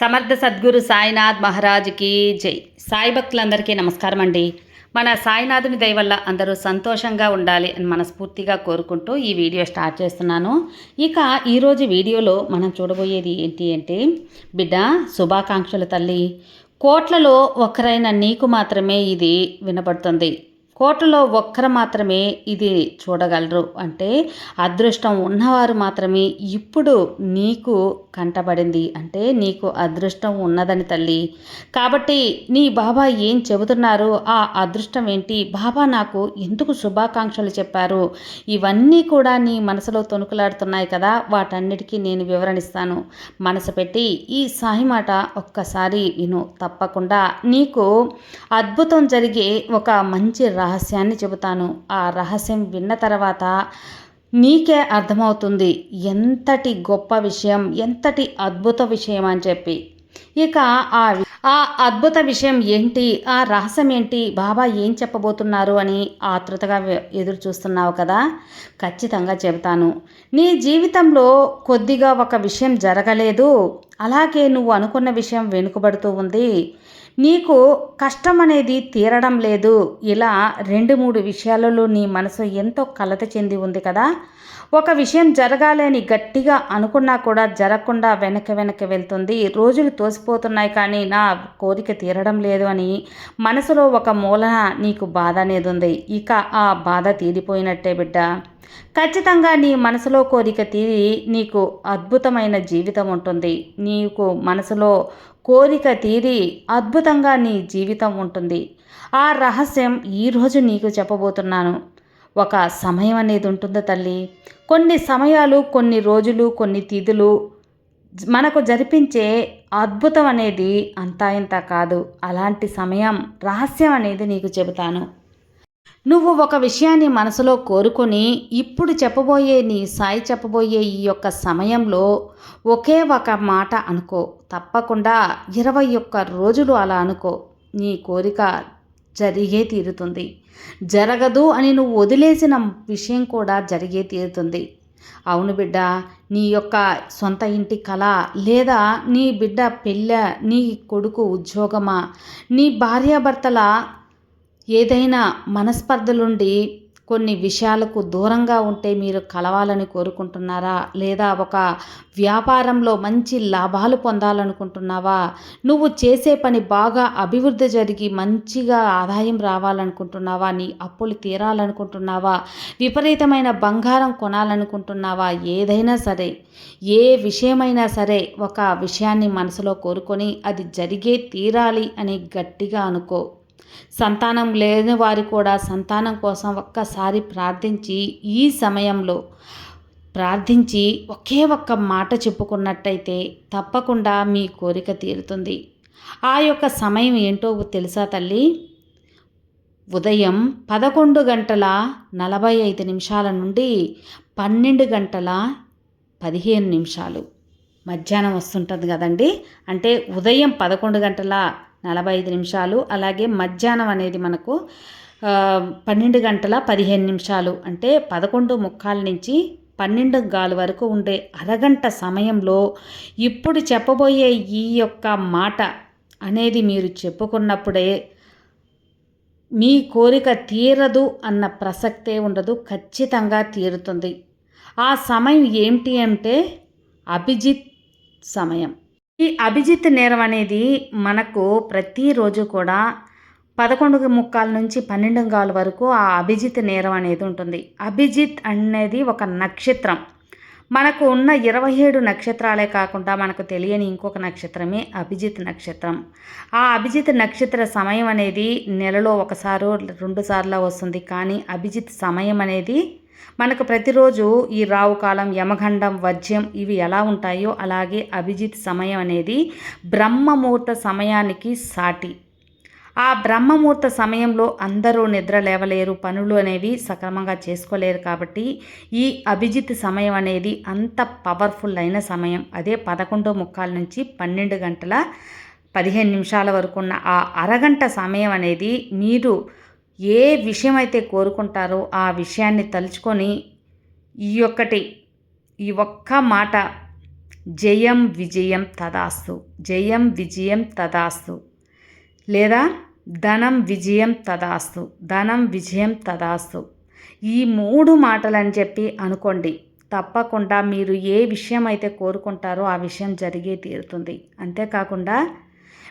సమర్థ సద్గురు సాయినాథ్ మహారాజ్కి జై. సాయి భక్తులందరికీ నమస్కారం అండి. మన సాయినాథుని దయ వల్ల అందరూ సంతోషంగా ఉండాలి అని మనస్ఫూర్తిగా కోరుకుంటూ ఈ వీడియో స్టార్ట్ చేస్తున్నాను. ఇక ఈరోజు వీడియోలో మనం చూడబోయేది ఏంటి అంటే బిడ్డ శుభాకాంక్షలు తల్లి. కోట్లలో ఒకరైన నీకు మాత్రమే ఇది వినపడుతుంది. కోటలో ఒక్కరు మాత్రమే ఇది చూడగలరు. అంటే అదృష్టం ఉన్నవారు మాత్రమే ఇప్పుడు నీకు కంటబడింది. అంటే నీకు అదృష్టం ఉన్నదని తల్లి. కాబట్టి నీ బాబా ఏం చెబుతున్నారు? ఆ అదృష్టం ఏంటి? బాబా నాకు ఎందుకు శుభాకాంక్షలు చెప్పారు? ఇవన్నీ కూడా నీ మనసులో తొనుకులాడుతున్నాయి కదా. వాటన్నిటికీ నేను వివరణిస్తాను మనసు పెట్టి ఈ సాయి మాట ఒక్కసారి విను. తప్పకుండా నీకు అద్భుతం జరిగే ఒక మంచి రహస్యాన్ని చెబుతాను. ఆ రహస్యం విన్న తర్వాత నీకే అర్థమవుతుంది ఎంతటి గొప్ప విషయం ఎంతటి అద్భుత విషయం అని చెప్పి. ఇక ఆ ఆ అద్భుత విషయం ఏంటి ఆ రహస్యం ఏంటి బాబా ఏం చెప్పబోతున్నారు అని ఆతృతగా ఎదురు చూస్తున్నావు కదా? ఖచ్చితంగా చెబుతాను. నీ జీవితంలో కొద్దిగా ఒక విషయం జరగలేదు. అలాగే నువ్వు అనుకున్న విషయం వెనుకబడుతూ ఉంది. నీకు కష్టం అనేది తీరడం లేదు. ఇలా రెండు మూడు విషయాలలో నీ మనసు ఎంతో కలత చెంది ఉంది కదా. ఒక విషయం జరగాలి అని గట్టిగా అనుకున్నా కూడా జరగకుండా వెనక వెనక వెళ్తుంది. రోజులు తోసిపోతున్నాయి కానీ నా కోరిక తీరడం లేదు అని మనసులో ఒక మూలన నీకు బాధ అనేది ఉంది. ఇక ఆ బాధ తీరిపోయినట్టే బిడ్డ. ఖచ్చితంగా నీ మనసులో కోరిక తీరి నీకు అద్భుతమైన జీవితం ఉంటుంది. నీకు మనసులో కోరిక తీరి అద్భుతంగా నీ జీవితం ఉంటుంది. ఆ రహస్యం ఈరోజు నీకు చెప్పబోతున్నాను. ఒక సమయం అనేది ఉంటుంది తల్లి? కొన్ని సమయాలు కొన్ని రోజులు కొన్ని తిథులు మనకు జరిపించే అద్భుతం అనేది అంతా ఇంత కాదు. అలాంటి సమయం రహస్యం అనేది నీకు చెబుతాను. నువ్వు ఒక విషయాన్ని మనసులో కోరుకొని ఇప్పుడు చెప్పబోయే నీ సాయి చెప్పబోయే ఈ యొక్క సమయంలో ఒకే ఒక మాట అనుకో. తప్పకుండా ఇరవై ఒక్క రోజులు అలా అనుకో. నీ కోరిక జరిగే తీరుతుంది. జరగదు అని నువ్వు వదిలేసిన విషయం కూడా జరిగే తీరుతుంది. అవును బిడ్డ నీ యొక్క సొంత ఇంటి కళ లేదా నీ బిడ్డ పెళ్ళ నీ కొడుకు ఉద్యోగమా నీ భార్యాభర్తల ఏదైనా మనస్పర్ధలుండి కొన్ని విషయాలకు దూరంగా ఉంటే మీరు కలవాలని కోరుకుంటున్నారా? లేదా ఒక వ్యాపారంలో మంచి లాభాలు పొందాలనుకుంటున్నావా? నువ్వు చేసే పని బాగా అభివృద్ధి జరిగి మంచిగా ఆదాయం రావాలనుకుంటున్నావా? నీ అప్పులు తీరాలనుకుంటున్నావా? విపరీతమైన బంగారం కొనాలనుకుంటున్నావా? ఏదైనా సరే ఏ విషయమైనా సరే ఒక విషయాన్ని మనసులో కోరుకొని అది జరిగే తీరాలి అని గట్టిగా అనుకో. సంతానం లేని వారు కూడా సంతానం కోసం ఒక్కసారి ప్రార్థించి ఈ సమయంలో ప్రార్థించి ఒకే ఒక్క మాట చెప్పుకున్నట్టయితే తప్పకుండా మీ కోరిక తీరుతుంది. ఆ యొక్క సమయం ఏంటో తెలుసా తల్లి? ఉదయం పదకొండు గంటల నలభై ఐదు నిమిషాల నుండి పన్నెండు గంటల పదిహేను నిమిషాలు. మధ్యాహ్నం వస్తుంటుంది కదండి? అంటే ఉదయం పదకొండు గంటల నలభై ఐదు నిమిషాలు. అలాగే మధ్యాహ్నం అనేది మనకు పన్నెండు గంటల పదిహేను నిమిషాలు. అంటే పదకొండు ముక్కాల నుంచి పన్నెండు గాలు వరకు ఉండే అరగంట సమయంలో ఇప్పుడు చెప్పబోయే ఈ యొక్క మాట అనేది మీరు చెప్పుకున్నప్పుడే మీ కోరిక తీరదు అన్న ప్రసక్తే ఉండదు ఖచ్చితంగా తీరుతుంది. ఆ సమయం ఏమిటి అంటే అభిజిత్ సమయం. ఈ అభిజిత్ నేరం అనేది మనకు ప్రతిరోజు కూడా పదకొండు ముక్కాల నుంచి పన్నెండు గాల వరకు ఆ అభిజిత్ నేరం అనేది ఉంటుంది. అభిజిత్ అనేది ఒక నక్షత్రం. మనకు ఉన్న ఇరవై ఏడు నక్షత్రాలే కాకుండా మనకు తెలియని ఇంకొక నక్షత్రమే అభిజిత్ నక్షత్రం. ఆ అభిజిత్ నక్షత్ర సమయం అనేది నెలలో ఒకసారి రెండు సార్లు వస్తుంది. కానీ అభిజిత్ సమయం అనేది మనకు ప్రతిరోజు ఈ రావు కాలం యమగండం వజ్యం ఇవి ఎలా ఉంటాయో అలాగే అభిజిత్ సమయం అనేది బ్రహ్మముహూర్త సమయానికి సాటి. ఆ బ్రహ్మముహూర్త సమయంలో అందరూ నిద్ర లేవలేరు పనులు అనేవి సక్రమంగా చేసుకోలేరు కాబట్టి ఈ అభిజిత్ సమయం అనేది అంత పవర్ఫుల్ అయిన సమయం. అదే పదకొండు ముక్కాల నుంచి పన్నెండు గంటల పదిహేను నిమిషాల వరకు ఉన్న ఆ అరగంట సమయం అనేది మీరు ఏ విషయం అయితే కోరుకుంటారో ఆ విషయాన్ని తలుచుకొని ఈ ఒక్కటి ఈ ఒక్క మాట జయం విజయం తదాస్తు జయం విజయం తదాస్తు లేదా ధనం విజయం తదాస్తు ధనం విజయం తదాస్తు ఈ మూడు మాటలని చెప్పి అనుకోండి. తప్పకుండా మీరు ఏ విషయం అయితే కోరుకుంటారో ఆ విషయం జరిగే తీరుతుంది. అంతేకాకుండా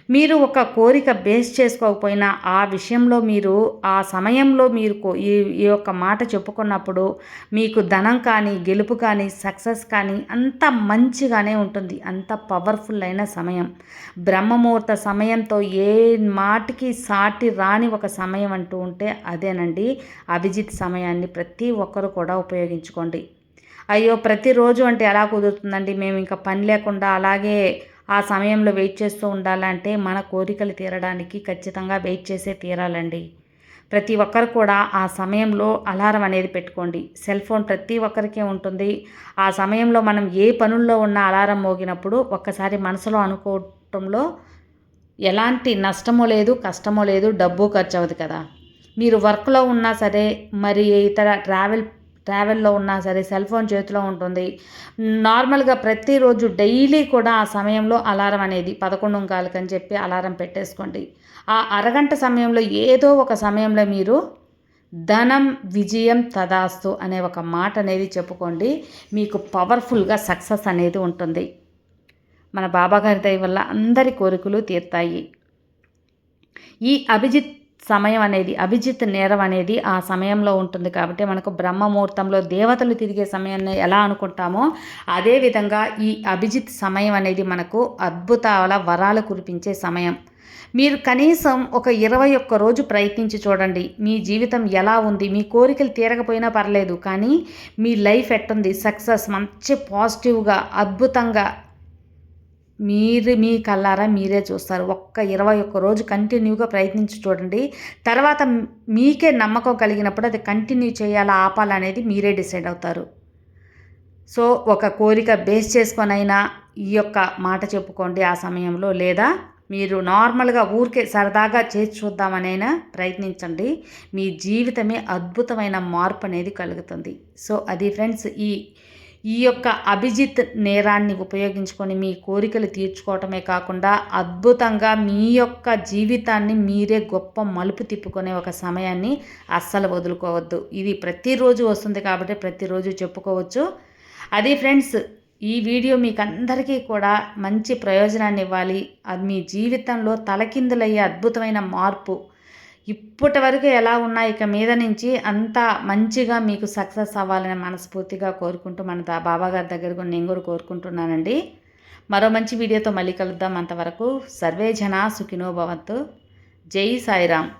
మీరు ఒక కోరిక బేస్ చేసుకోకపోయినా ఆ విషయంలో మీరు ఆ సమయంలో మీరు ఈ ఈ యొక్క మాట చెప్పుకున్నప్పుడు మీకు ధనం కానీ గెలుపు కానీ సక్సెస్ కానీ అంత మంచిగానే ఉంటుంది. అంత పవర్ఫుల్ అయిన సమయం. బ్రహ్మముహూర్త సమయంతో ఏ మాటికి సాటి రాని ఒక సమయం అంటూ ఉంటే అదేనండి అభిజిత్ సమయాన్ని ప్రతి ఒక్కరు కూడా ఉపయోగించుకోండి. అయ్యో ప్రతిరోజు అంటే ఎలా కుదురుతుందండి? మేము ఇంకా పని లేకుండా అలాగే ఆ సమయంలో వెయిట్ చేస్తూ ఉండాలంటే మన కోరికలు తీరడానికి ఖచ్చితంగా వెయిట్ చేసే తీరాలండి. ప్రతి ఒక్కరు కూడా ఆ సమయంలో అలారం అనేది పెట్టుకోండి. సెల్ ఫోన్ ప్రతి ఒక్కరికే ఉంటుంది. ఆ సమయంలో మనం ఏ పనుల్లో ఉన్న అలారం మోగినప్పుడు ఒక్కసారి మనసులో అనుకోవటంలో ఎలాంటి నష్టమో లేదు కష్టమో లేదు డబ్బు ఖర్చు అవ్వదు కదా. మీరు వర్క్లో ఉన్నా సరే మరి ఇతర ట్రావెల్ ట్రావెల్లో ఉన్నా సరే సెల్ ఫోన్ చేతిలో ఉంటుంది. నార్మల్గా ప్రతిరోజు డైలీ కూడా ఆ సమయంలో అలారం అనేది పదకొండు కాలకని చెప్పి అలారం పెట్టేసుకోండి. ఆ అరగంట సమయంలో ఏదో ఒక సమయంలో మీరు ధనం విజయం తదాస్తు అనే ఒక మాట అనేది చెప్పుకోండి. మీకు పవర్ఫుల్గా సక్సెస్ అనేది ఉంటుంది. మన బాబాగారి దయ వల్ల అందరి కోరికలు తీరుతాయి. ఈ అభిజిత్ సమయం అనేది అభిజిత్ నేరం అనేది ఆ సమయంలో ఉంటుంది. కాబట్టి మనకు బ్రహ్మముహూర్తంలో దేవతలు తిరిగే సమయాన్ని ఎలా అనుకుంటామో అదేవిధంగా ఈ అభిజిత్ సమయం అనేది మనకు అద్భుతాల వరాలు కురిపించే సమయం. మీరు కనీసం ఒక ఇరవై ఒక్క రోజు ప్రయత్నించి చూడండి. మీ జీవితం ఎలా ఉంది? మీ కోరికలు తీరకపోయినా పర్లేదు. కానీ మీ లైఫ్ ఎట్టుంది? సక్సెస్ మంచి పాజిటివ్గా అద్భుతంగా మీరు మీ కల్లారా మీరే చూస్తారు. ఒక్క ఇరవై ఒక్క రోజు కంటిన్యూగా ప్రయత్నించి చూడండి. తర్వాత మీకే నమ్మకం కలిగినప్పుడు అది కంటిన్యూ చేయాలా ఆపాలనేది మీరే డిసైడ్ అవుతారు. సో ఒక కోరిక బేస్ చేసుకొనైనా ఈ యొక్క మాట చెప్పుకోండి ఆ సమయంలో. లేదా మీరు నార్మల్గా ఊరికే సరదాగా చేసి చూద్దామనైనా ప్రయత్నించండి. మీ జీవితమే అద్భుతమైన మార్పు అనేది కలుగుతుంది. సో అది ఫ్రెండ్స్ ఈ ఈ యొక్క అభిజిత్ నేరాన్ని ఉపయోగించుకొని మీ కోరికలు తీర్చుకోవటమే కాకుండా అద్భుతంగా మీ యొక్క జీవితాన్ని మీరే గొప్ప మలుపు తిప్పుకునే ఒక సమయాన్ని అస్సలు వదులుకోవద్దు. ఇది ప్రతిరోజు వస్తుంది కాబట్టి ప్రతిరోజు చెప్పుకోవచ్చు. అది ఫ్రెండ్స్ ఈ వీడియో మీకు అందరికీ కూడా మంచి ప్రయోజనాన్ని ఇవ్వాలి. అది మీ జీవితంలో తలకిందులయ్యే అద్భుతమైన మార్పు. ఇప్పటి వరకు ఎలా ఉన్నా ఇక మీద నుంచి అంతా మంచిగా మీకు సక్సెస్ అవ్వాలని మనస్ఫూర్తిగా కోరుకుంటూ మన బాబాగారి దగ్గరకు నేను కూడా కోరుకుంటున్నానండి. మరో మంచి వీడియోతో మళ్ళీ కలుద్దాం అంతవరకు. సర్వే జనా సుఖినో భవంతు. జై సాయిరామ్.